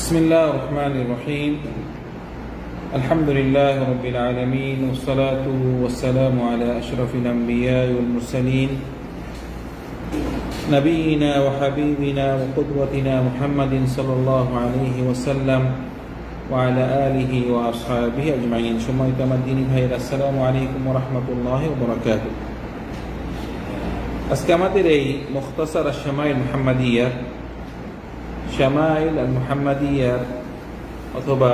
بسم الله الرحمن الرحيم الحمد لله رب العالمين والصلاة والسلام على أشرف الأنبياء والمرسلين نبينا وحبيبنا وقدوتنا محمد صلى الله عليه وسلم وعلى آله وأصحابه أجمعين ثم الدين ভাইয়ের আসসালামু আলাইকুম রহমতুল্লাহ বরকাত আজকে আমাদের এই মুখতাসার শামাইল মুহাম্মাদিয়ার শামাইল আল মুহাম্মাদিয়ার অথবা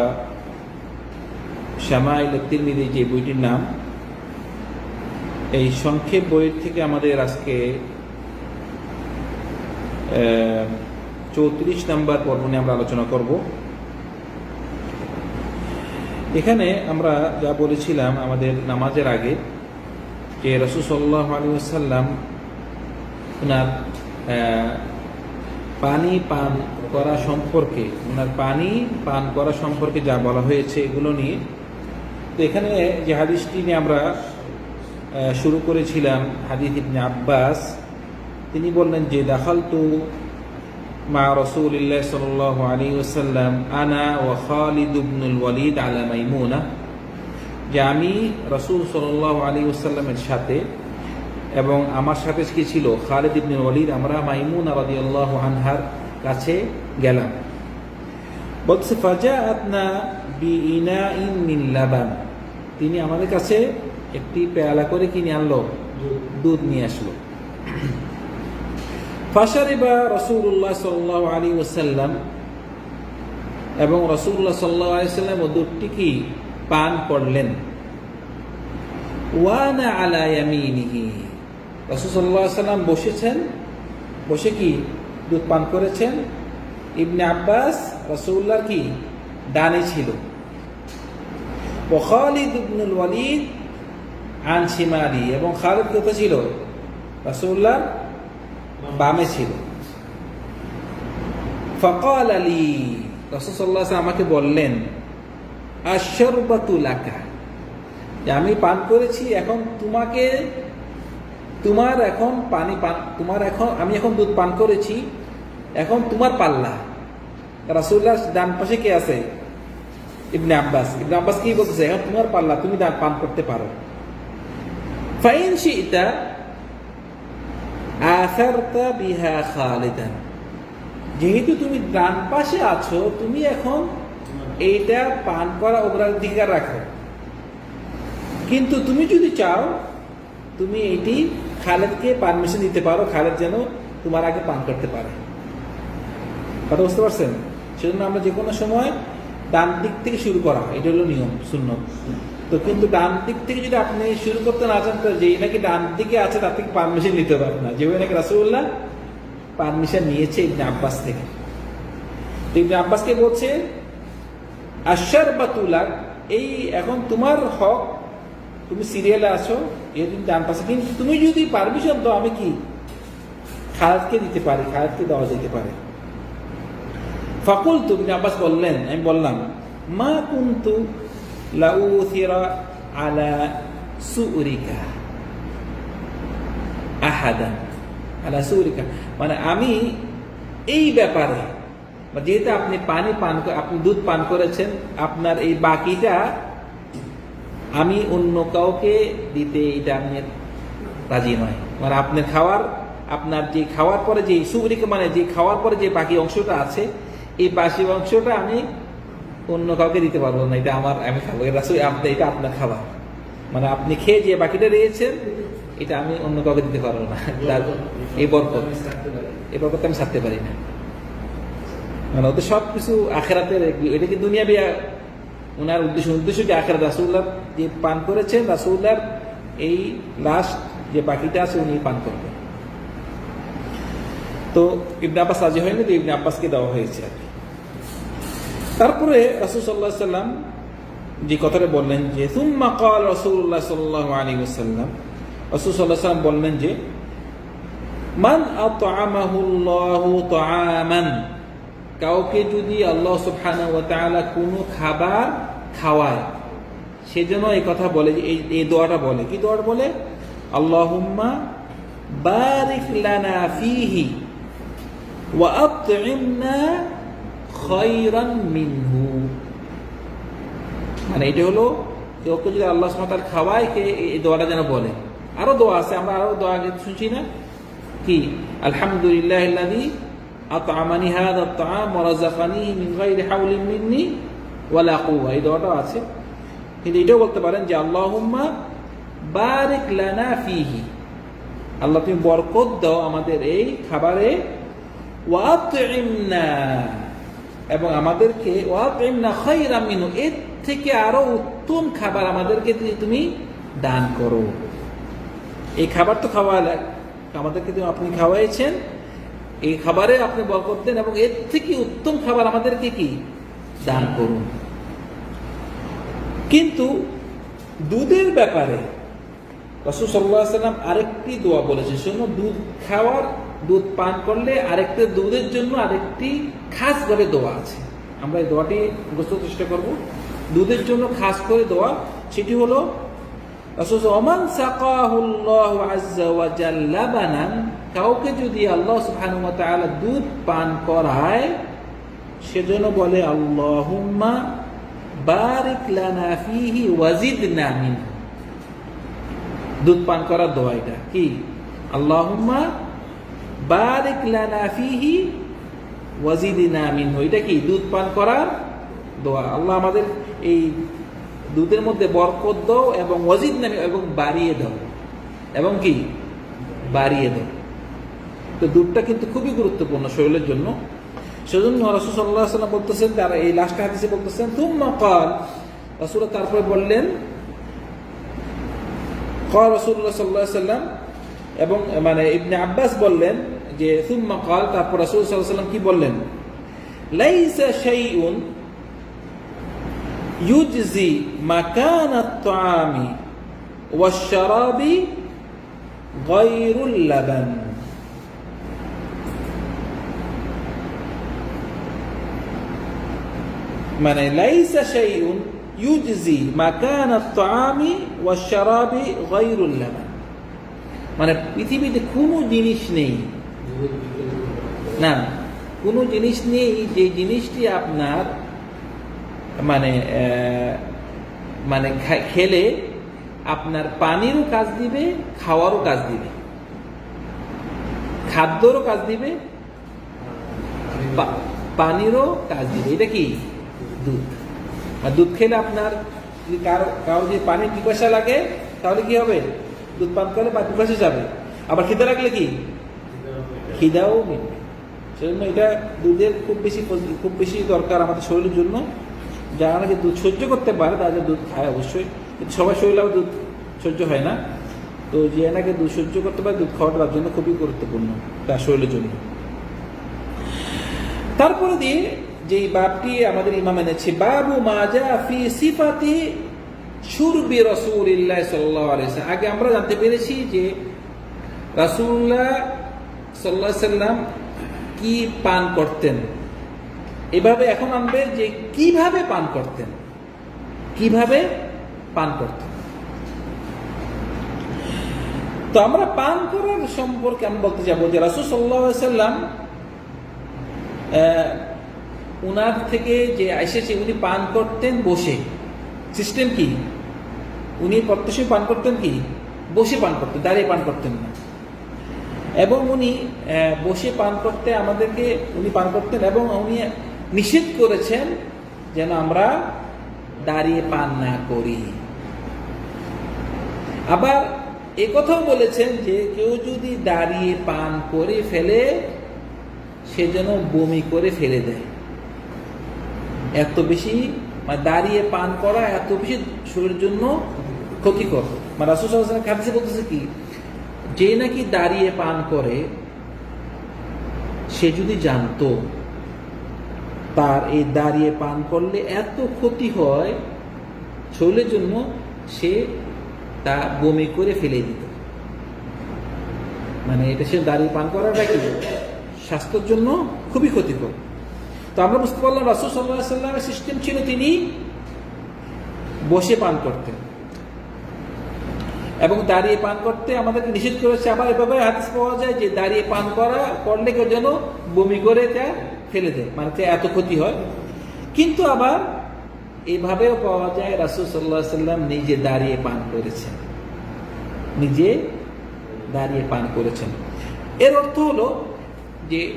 শামাইল তিরমিদি যে বইটির নাম, এই সংক্ষেপ বইয়ের থেকে আমাদের আজকে চৌত্রিশ নাম্বার পর্ব নিয়ে আমরা আলোচনা করব। এখানে আমরা যা বলেছিলাম আমাদের নামাজের আগে, যে রসুল সাল্লাহ আলী সাল্লাম ওনার পানি পান করা সম্পর্কে ওনার পানি, পান করা সম্পর্কে যা বলা হয়েছে এগুলো নিয়ে। তো এখানে যে হাদিসটি নিয়ে আমরা শুরু করেছিলাম, হাদিস ইবনে আব্বাস, তিনি বললেন যে দাখাল তু মা রসুল্লাহ সাল আলী ওসাল্লাম আনা ও খালিদ ইবনুল ওয়ালিদ আলা মাইমুনা। যে আমি রসুল সাল আলী ওসাল্লামের সাথে এবং আমার সাথে কি ছিল? খালিদ ইবনুল ওয়ালিদ, আমরা মাইমুন আবাদি আল্লাহ আনহার কাছে গেলাম। বলছে ফাজা আতনা বি ইনা ইন মিন লাবান। তিনি আমাদের কাছে একটি পেয়ালা করে কিনে আনলো, দুধ নিয়ে আসলো। ফাশারিবা রসুল্লাহ সাল্লাহ আলী ওসাল্লাম এবং রসুল্লাহ সাল্লাহ আলি সাল্লাম ও দুধটি কি পান করলেন? ওয়ানা ইয়ামিনিহি। রসুল সাল্লাহ সাল্লাম বসেছেন, বসে কি দুধ পান করেছেন। ইবনে আব্বাস রসুল্লাহর কি? ডানে ছিল। খালিদ ইবনুল ওয়ালিদ আন শিমালি এবং খালিদ কোথা ছিল? রসুল্লাহ বামে ছিল। ফকাল আলী রসুল্লাহ আমাকে বললেন আশরবাতুলাকা যে আমি পান করেছি, এখন তোমাকে তোমার এখন পানি পান, তোমার এখন, আমি এখন দুধ পান করেছি, এখন তোমার পাল্লা। রাসুল্লাহ ডান পাশে কে আছে? ইবনে আব্বাস। ইবনে আব্বাস কি বলতেছে? এখন তোমার পাল্লা, তুমি দান পান করতে পারো। ফাইন শিতা আসারতা বিহা খালিদান। যেহেতু তুমি ডান পাশে আছো, তুমি এখন এইটা পান করা অগ্রাধিকার রাখো। কিন্তু তুমি যদি চাও, তুমি এটি খালেদকে পারমিশন দিতে পারো, খালেদ যেন তোমার আগে পান করতে পারে। কথা বুঝতে পারছেন? সেজন্য আমরা যে কোনো সময় ডান দিক থেকে শুরু করা, এটা হলো নিয়ম শূন্য তো কিন্তু ডান দিক থেকে যদি আপনি শুরু করতে না চান, তো যেই নাকি ডান দিকে আছে, তার থেকে পারমিশন নিতে পারবেন না। যেভাবে নাকি রাসুল্লাহ পারমিশন নিয়েছে ইবনে আব্বাস থেকে। তো ইবনে আব্বাসকে বলছে আশার বা তুলাক এই এখন তোমার হক, তুমি সিরিয়ালে আছো এদিন ডান পাশে কিন্তু তুমি যদি পারমিশন দাও, আমি কি? খালেদকে দিতে পারি, খালেদকে দেওয়া যেতে পারে। ফাকুল তুমি আব্বাস বললেন, আমি বললাম, মা কুন্তু লাউথিরা আলা সুরিকা আহাদান। আলা সুরিকা মানে আমি এই ব্যাপারে, যেহেতু আপনি পানি পান, আপনি দুধ পান করেছেন, আপনার এই বাকিটা আমি অন্য কাউকে দিতে এটা আমি রাজি নয়। মানে আপনার খাওয়ার, আপনার যে খাওয়ার পরে যে সুবরিকে মানে যে খাওয়ার পরে যে বাকি অংশটা আছে, এই বাকি অংশটা আমি অন্য কাউকে দিতে পারব না। এটা আমার, আমি খাব। এটা এটা আপনার খাবার। মানে আপনি খেয়ে যে বাকিটা রয়েছেন এটা আমি অন্য কাউকে দিতে পারব না। এই বরকত। এই বরকত আমি ছাড়তে পারি না। মানে ওদের সব কিছু আখেরাতের এটা কি দুনিয়া বিয়া ওনার উদ্দেশ্য উদ্দেশ্য যে আখের রাসুল্লাহ যে পান করেছেন রাসুল্লাহর এই লাস্ট যে বাকিটা আছে উনি পান করবেন। তো ইবনে আব্বাস রাজি হয়নি, তো ইবনে আব্বাসকে দেওয়া হয়েছে আর তারপরে রাসুল সাল্লাহ সাল্লাম যে কথাটা বললেন যে তুম্মা কল রসুল্লাহ সাল্লাহ আলী ওসাল্লাম রসুল সাল্লাহ সাল্লাম বললেন যে, মান আতামাহুল্লাহু তাআমান। কাউকে যদি আল্লাহ সুবহানাহু ওয়া তাআলা কোনো খাবার খাওয়ায় সেজন্য এই কথা বলে যে, এই এই দোয়াটা বলে। কি দোয়াটা বলে? আল্লাহুম্মা বারিক লানা ফিহি ওয়া আত'ইমনা মিনহু। মানে এটা হলো ওকে যদি আল্লাহ সুমাতার খাওয়ায় কে এই দোয়াটা যেন বলে। আরও দোয়া আছে, আমরা আরও দোয়া শুনছি না? কি? আলহামদুলিল্লাহ আতআমানি হাযা আত-তাআম ওয়া রাযাকানিহি মিন গায়রি হাওলিন মিন্নি ওয়ালা কুওয়া। এই দোয়াটাও আছে। কিন্তু এটাও বলতে পারেন যে, আল্লাহুম্মা বারিক লানা ফিহি। আল্লাহ, তুমি বরকত দাও আমাদের এই খাবারে। ওয়াতইমনা এবং আমাদেরকে ওয়াতইমনা খায়রাম মিনহু। এর থেকে আরও উত্তম খাবার আমাদেরকে তুমি- তুমি দান করো। এই খাবার তো খাওয়া আমাদেরকে তো আপনি খাওয়াইছেন। এই খাবারে আপনি বরকত দেন এবং এর থেকে উত্তম খাবার আমাদেরকে কি? দান করুন। কিন্তু দুধের ব্যাপারে রসুল সাল্লাহ সাল্লাম আরেকটি দোয়া বলেছে শোনো দুধ খাওয়ার, দুধ পান করলে আরেকটি দুধের জন্য আরেকটি খাসভাবে দোয়া আছে। আমরা এই দোয়াটি বুঝতে চেষ্টা করব। দুধের জন্য খাস করে দোয়া, সেটি হলো ওমান সাকাহুল্লাহ আজ্জা জাল্লা বানান কাউকে যদি আল্লাহ সুবহানাহু তাআলা দুধ পান করায় সেজন্য বলে, আল্লাহুম্মা বারিক লানা ফিহি ওয়াজিদনা দুধ পান করার দোয়া এটা কি? আল্লাহুম্মা বারিক লানা ফিহি ওয়াজিদিনা মিনহু। এটা কি? দুধ পান করার দোয়া। আল্লাহ আমাদের এই দুধের মধ্যে বরকত দাও এবং ওয়াজিদ নামে এবং বাড়িয়ে দাও। এবং কি? বাড়িয়ে দাও। তো দুধটা কিন্তু খুবই গুরুত্বপূর্ণ শরীরের জন্য। সেজন্য রসুল সাল্লাহ সাল্লাম বলতেছেন, তারা এই লাস্টে হাদিসে বলতেছেন তুম মকাল রসুল তারপরে বললেন ক রসুল্লাহ সাল্লাহ সাল্লাম এবং মানে ইবনে আব্বাস বললেন যে তুম্মা কাল তারপর রসুল সাল্লাহ সাল্লাম কি বললেন? লাইসা শাইউন ইউজজি মাকান আত-তাআমি ওয়াশ-শারাবি গায়রুল লাবান মানে লাইসা শাইউন ইউজজি মাকান আত-তাআমি ওয়াশ-শারাবি গায়রুল লাবান মানে পৃথিবীতে কোনো জিনিস নেই। না, কোনো জিনিস নেই যে জিনিসটি আপনার মানে মানে খেলে আপনার পানিরও কাজ দিবে, খাওয়ারও কাজ দিবে। খাদ্যরও কাজ দিবে পানিরও কাজ দিবে। এটা কি? দুধ। আর দুধ খেলে আপনার কারও কারও যদি পানির পিপাসা লাগে, তাহলে কি হবে? দুধ পান করলে বা পিপাসা যাবে। আবার খিদে লাগলে কি? খিদাও মিটবে। সেজন্য এটা দুধের খুব বেশি খুব বেশি দরকার আমাদের শরীরের জন্য। যারা নাকি দুধ সহ্য করতে পারে তাদের দুধ খায় অবশ্যই। কিন্তু সবার শরীরে দুধ সহ্য হয় না। তো যে নাকি দুধ সহ্য করতে পারে, দুধ খাওয়াটা তার জন্য খুবই গুরুত্বপূর্ণ তার শরীরের জন্য। তারপরে দিয়ে যে বাপটি আমাদের ইমাম এনেছে, বাবু মাজা ফি সিফাতি সুরবি রসুলিল্লাহ সাল্লাহ আলাইহি আগে আমরা জানতে পেরেছি যে রাসূলুল্লাহ সাল্লাহ সাল্লাম কি পান করতেন। এভাবে এখন আনবে যে কীভাবে পান করতেন? কীভাবে পান করতেন? তো আমরা পান করার সম্পর্কে আমি বলতে যাব যে রাসূল সাল্লাম উনার থেকে যে এসেছে উনি পান করতেন বসে। সিস্টেম কি? উনি প্রত্যেকই পান করতেন কি? বসে পান করতেন, দাঁড়িয়ে পান করতেন না। এবং উনি বসে পান করতে আমাদেরকে, উনি পান করতেন এবং উনি নিষেধ করেছেন যেন আমরা দাঁড়িয়ে পান না করি। আবার এ কথাও বলেছেন যে কেউ যদি দাঁড়িয়ে পান করে ফেলে, সে যেন বমি করে ফেলে দেয়। এত বেশি মানে দাঁড়িয়ে পান করা এত বেশি শরীরের জন্য ক্ষতিকর। মানে রাসুল খাদিসে বলতেছে কি, যে নাকি দাঁড়িয়ে পান করে, সে যদি জানতো তার এই দাঁড়িয়ে পান করলে এত ক্ষতি হয়, শরীরের জন্য সে তা বমি করে ফেলে দিত। মানে এটা সে দাঁড়িয়ে পান করাটা কি? স্বাস্থ্যের জন্য খুবই ক্ষতিকর। তো আমরা বুঝতে পারলাম, রাসুল সাল্লাহ সাল্লামের সিস্টেম ছিল তিনি বসে পান করতেন। এবং দাঁড়িয়ে পান করতে আমাদেরকে নিষেধ করেছে, আবার এভাবে হাদিস পাওয়া যায় যে দাঁড়িয়ে পান করা, করলে কেউ যেন বমি করে, তা ফেলে দেয় মানে এত ক্ষতি হয়। কিন্তু আবার এভাবেও পাওয়া যায়, রাসুল সাল্লাহ সাল্লাম নিজে দাঁড়িয়ে পান করেছেন। নিজে দাঁড়িয়ে পান করেছেন। এর অর্থ হলো যে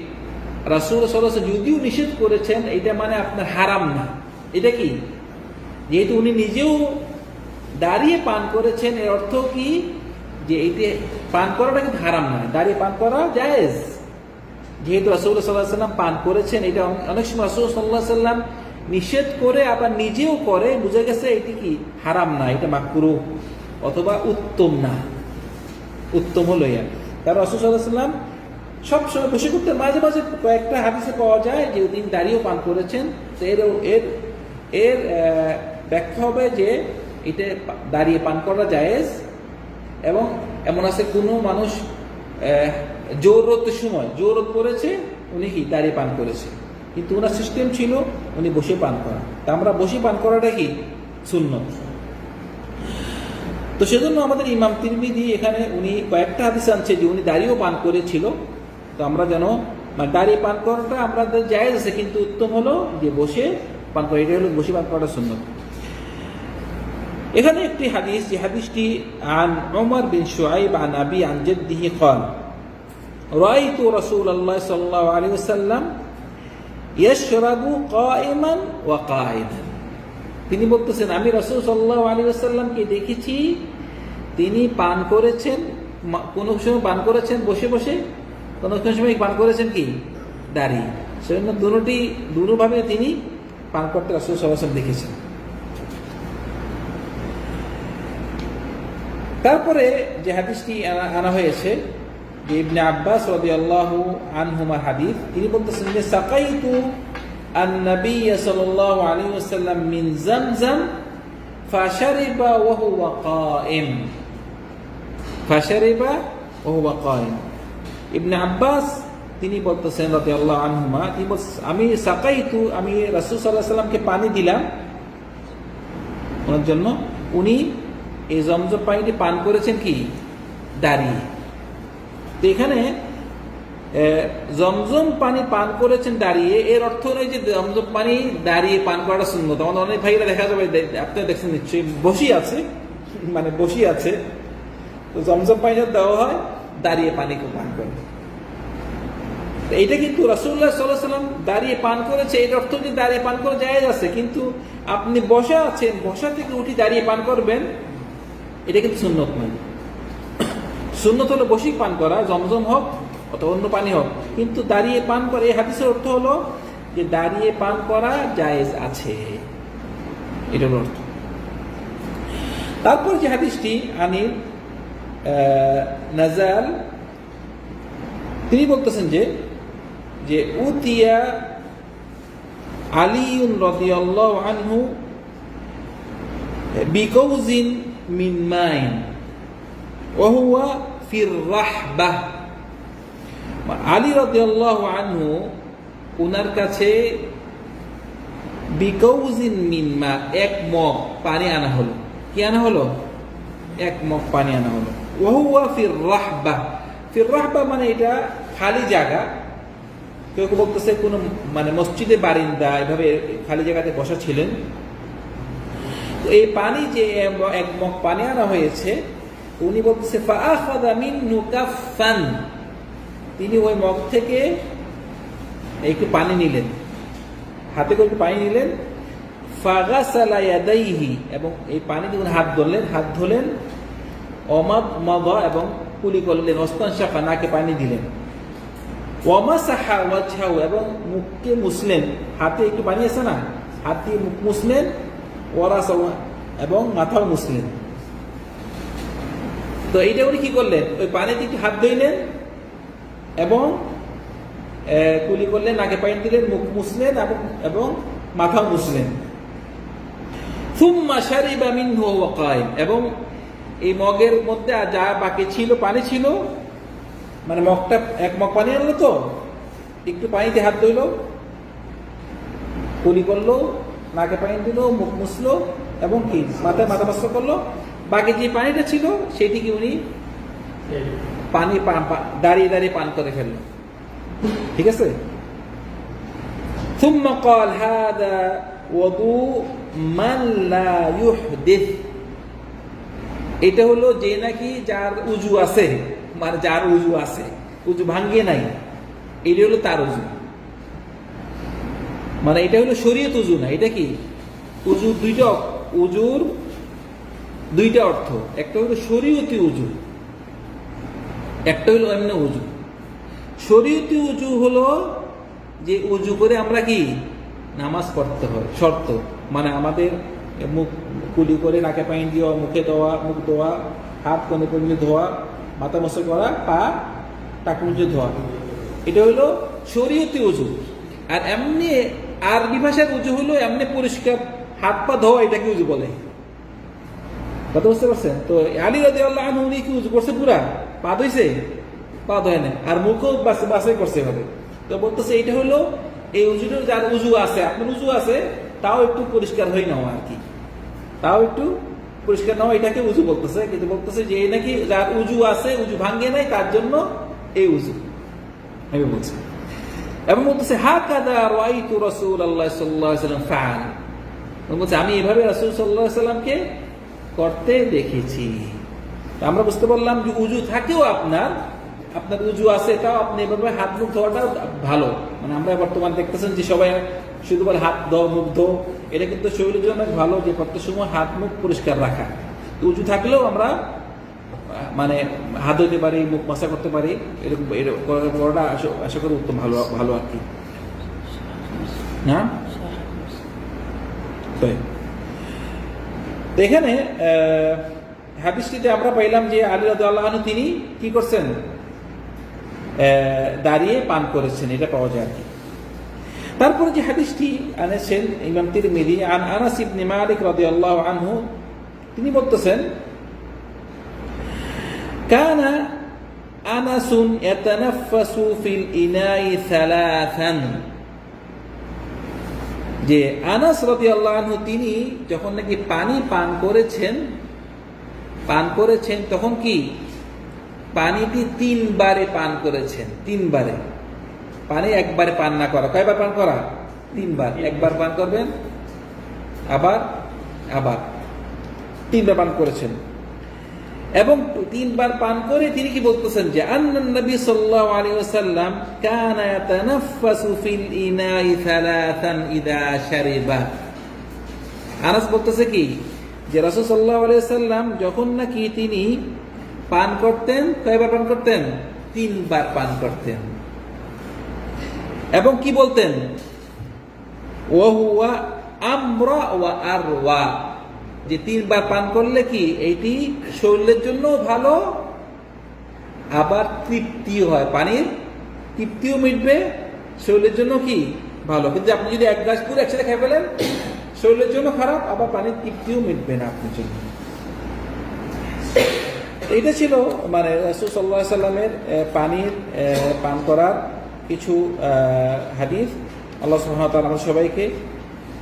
রাসুল সাল্লাহ যদিও নিষেধ করেছেন, এটা মানে আপনার হারাম না। এটা কি? যেহেতু উনি নিজেও দাঁড়িয়ে পান করেছেন, এর অর্থ কি? যে এইতে পান করাটা কিন্তু হারাম নয়। দাঁড়িয়ে পান করা জায়েজ। যেহেতু রাসুল্লাহ সাল্লাহ সাল্লাম পান করেছেন, এটা অনেক সময় রাসুল সাল্লাহ সাল্লাম নিষেধ করে, আবার নিজেও করে, বুঝে গেছে এটি কি হারাম না, এটা মাকরু অথবা উত্তম না। উত্তম হলো ইয়া কারণ রাসুল সাল্লাহ সাল্লাম সবসময় বসে করতে মাঝে মাঝে কয়েকটা হাদিসে পাওয়া যায় যে তিনি দাঁড়িয়েও পান করেছেন, তো এর এর এর ব্যাখ্যা হবে যে এটা দাঁড়িয়ে পান করা জায়েজ এবং এমন আছে কোনো মানুষ জোরত সময় জোরত পড়েছে, উনি কি? দাঁড়িয়ে পান করেছে। কিন্তু ওনার সিস্টেম ছিল, উনি বসে পান করা। তা আমরা বসে পান করাটা কি? শূন্য তো সেজন্য আমাদের ইমাম তিরমিদি এখানে উনি কয়েকটা হাদিস আনছে যে উনি দাঁড়িয়েও পান করেছিল। তো আমরা যেন মানে দাঁড়িয়ে পান করাটা আমাদের জায়গা আছে, কিন্তু উত্তম হলো যে বসে পান করা। এটা হলো বসে পান করাটা শূন্য এখানে একটি হাদিস, যে হাদিসটি আন ওমর বিন সোয়াইব আন আবি আন জেদ্দিহি খান রাইতু রাসূল আল্লাহ সাল্লাল্লাহু আলাইহি ওয়াসাল্লাম ইয়াশরাবু কাইমান ওয়া কাইদান তিনি বলতেছেন, আমি রসুল সাল্লাল্লাহু আলাইহি ওয়াসাল্লামকে দেখেছি। তিনি পান করেছেন কোনো সময় পান করেছেন বসে বসে, কোনো সময় পান করেছেন কি? দাঁড়িয়ে। সেজন্য দুটি দুটোভাবে তিনি পান করতে রাসুল সাল্লাম দেখেছেন। তারপরে যে হাদিসটি আনা হয়েছে ইবনে আব্বাস রদি আল্লাহ আনহুমার হাদিস, তিনি বলতেছেন যে, সাকাইতু আন নবী সাল্লাহ আলী ওসাল্লাম মিন জমজম, ফাশারিবা ওহুয়া কায়েম ফাশারিবা ওহুয়া কায়েম ইবনে আব্বাস, তিনি বলতেছেন রতে আল্লাহ আনহুমা, তিনি আমি সাকাইতু, আমি রাসুল সাল্লাহ সাল্লামকে পানি দিলাম। ওনার জন্য উনি এই জমজম পানিটি পান করেছেন কি? দাঁড়িয়ে। তো এখানে জমজম পানি পান করেছেন দাঁড়িয়ে, এর অর্থ নয় যে জমজম পানি দাঁড়িয়ে পান করাটা সুন্নত। আমাদের অনেক ভাইরা দেখা যাবে আপনারা দেখছেন নিশ্চয়ই, বসি আছে মানে বসি আছে। তো জমজম পানি যখন দেওয়া হয়, দাঁড়িয়ে পানি পান করে। এটা কিন্তু রাসুল্লাহ সাল্লাহ সাল্লাম দাঁড়িয়ে পান করেছে, এর অর্থ যে দাঁড়িয়ে পান করে যায় আছে, কিন্তু আপনি বসা আছেন, বসা থেকে উঠি দাঁড়িয়ে পান করবেন, এটা কিন্তু সুন্নত নয়। সুন্নত হলো বসি পান করা, জমজম হোক অথবা অন্য পানি হোক। কিন্তু দাঁড়িয়ে পান করা, এই হাদিসের অর্থ হলো যে দাঁড়িয়ে পান করা জায়েজ আছে। এটা অর্থ। তারপর যে হাদিসটি আনিল নাজাল, তিনি বলতেছেন যে যে উতিয়া আলিউন রাদিয়াল্লাহু আনহু বিকৌজিন মিন মাইন। ওহুয়া ফির রাহবাহ আলী রাদিয়াল্লাহু আনহু ওনার কাছে, বিকৌজিন মিন মা এক মগ পানি আনা হলো। কি আনা হলো? এক মগ পানি আনা হলো। ওহুয়া ফির রাহবাহ ফির রাহবা মানে এটা খালি জায়গা। কেউ কেউ বলতেছে কোনো মানে মসজিদে বারিন্দা, এভাবে খালি জায়গাতে বসা ছিলেন। তো এই পানি যে এক মগ পানি আনা হয়েছে উনি বলতেছে কাফফান। তিনি ওই মগ থেকে একটু পানি নিলেন। হাতে করে পানি নিলেন। এবং এই পানি দিয়ে হাত ধরলেন হাত ধরলেন। অমাদ মদ এবং কুলি করলেন অস্তান শাখা নাকে পানি দিলেন। এবং মুখকে মুসলেন হাতে একটু পানি আছে না? হাত দিয়ে মুখ মুছলেন ওয়ারাসা এবং মাথাও মুছলেন। তো এইটা উনি কি করলেন? ওই পানিতে একটু হাত ধুইলেন এবং কুলি করলেন, নাকে পানি দিলেন, মুখ মুছলেন এবং এবং মাথাও মুছলেন। থুম্মা শারিবা মিনহু ওয়া কায়েম। এবং এই মগের মধ্যে যা বাকি ছিল, পানি ছিল মানে মগটা, এক মগ পানি আনলো তো, একটু পানিতে হাত ধুইলো, কুলি করল, নাকে পানি দিল, মুখ মুছলো, এবং কি? মাথায় মাথা বাস্ত করল। বাকি যে পানিটা ছিল সেটিকে উনি পানি পা- পা- দাঁড়িয়ে দাঁড়িয়ে পান করে ফেললো ঠিক আছে ثم قال هذا وضوء من لا يحدث এটা হলো যে নাকি যার উজু আছে মানে যার উজু আছে উজু ভাঙ্গে নাই এটা হলো তার উজু মানে এটা হলো শরীয়ত উজু না এটা কি উজু দুইটা উজুর দুইটা অর্থ। একটা হলো শরীয়তি উজু একটা হলো এমনি উজু শরীয়তি উজু হলো যে উজু করে আমরা কি? নামাজ পড়তে হয়, শর্ত। মানে আমাদের মুখ কুলি করে নাকে পানি দেওয়া, মুখে দেওয়া, মুখ ধোয়া, হাত কোনে কোনে ধোয়া, মাথা মশা করা, পা টাকুমুজে ধোয়া। এটা হলো শরীয়তি উজু আর এমনি আরবি ভাষার উজু হলো এমনি পরিষ্কার হাত পা ধোয়া, এটাকে উজু বলে। কথা বুঝতে পারছেন তো আলী রাজি আল্লাহ উনি কি করছে পুরা? পা ধইছে? পা ধয় না আর মুখও বাসে করছে হবে তো বলতেছে এইটা হলো এই উজুটা যার উজু আছে, আপনার উজু আছে, তাও একটু পরিষ্কার হয়ে নাও আর কি। তাও একটু পরিষ্কার নাও, এটাকে উজু বলতেছে। কিন্তু বলতেছে যে নাকি যার উজু আছে, উজু ভাঙ্গে নাই, তার জন্য এই উজু। আমি বলছি। এবং বলতেছে হা কাদা রাইতু রাসূল আল্লাহ আলাইহি সাল্লাম ফাআল। বলছে, আমি এভাবে রাসূল আলাইহি সাল্লামকে করতে দেখেছি। আমরা বুঝতে পারলাম যে উজু থাকেও আপনার আপনার উজু আছে তাও আপনি এভাবে হাত মুখ ধোয়াটা ভালো। মানে আমরা বর্তমানে দেখতেছেন যে সবাই শুধু বলে হাত ধো মুখ ধো এটা কিন্তু শরীরের জন্য অনেক ভালো যে প্রত্যেক সময় হাত মুখ পরিষ্কার রাখা। উজু থাকলেও আমরা মানে হাত ধুতে পারি মুখ মাসা করতে পারি এরকম এরকম করা- করাটা আশা- আশা করি উত্তম ভালো ভালো আর কি। হ্যাঁ? তাই। এখানে হাদিসটিতে আমরা পাইলাম যে আলী রাজু তিনি কি করছেন? দাঁড়িয়ে পান করেছেন, এটা পাওয়া যায় আর কি। তারপরে যে হাদিসটি আনেছেন ইমাম তিরমিদি আন আনাস ইবনে মালিক রাদিয়াল্লাহু আনহু, তিনি বলতেছেন, কানা আনাসুন এতানাফাসু ফিল ইনাই সালাসান। যে আনাস রাদিয়াল্লাহু আনহু তিনি যখন নাকি পানি পান করেছেন পান করেছেন তখন কি? পানিটি তিনবারে পান করেছেন, তিনবারে। পানি একবারে পান না করা। কয়বার পান করা? তিনবার। একবার পান করবেন, আবার আবার। তিনবার পান করেছেন। এবং তিনবার পান করে তিনি কি বলতেছেন যে, আন্নান নবী সাল্লাল্লাহু আলাইহি ওয়াসাল্লাম কানা ইয়াতানাফফাসু ফিল ইনাই থালাথান ইদা শারিবা। আনাস বলতেছে কি? যে রাসূল সাল্লাল্লাহু আলাইহি ওয়াসাল্লাম যখন নাকি তিনি পান করতেন, কয়বার পান করতেন? তিনবার পান করতেন। এবং কি বলতেন? ওহুয়া আমরা ওয়া আরওয়া। যে তিনবার পান করলে কি এইটি শরীরের জন্য ভালো? আবার তৃপ্তিও হয়। পানির তৃপ্তিও মিটবে, শরীরের জন্য কি ভালো? কিন্তু আপনি যদি এক গ্লাস পুরো একসাথে খেয়ে ফেলেন, শরীরের জন্য খারাপ, আবার পানির তৃপ্তিও মিটবে না আপনার জন্য। এইটা ছিল মানে রাসুল সাল্লাহ সাল্লামের পানির পান করার কিছু হাদিস। আল্লাহ সুহামতাল আমরা সবাইকে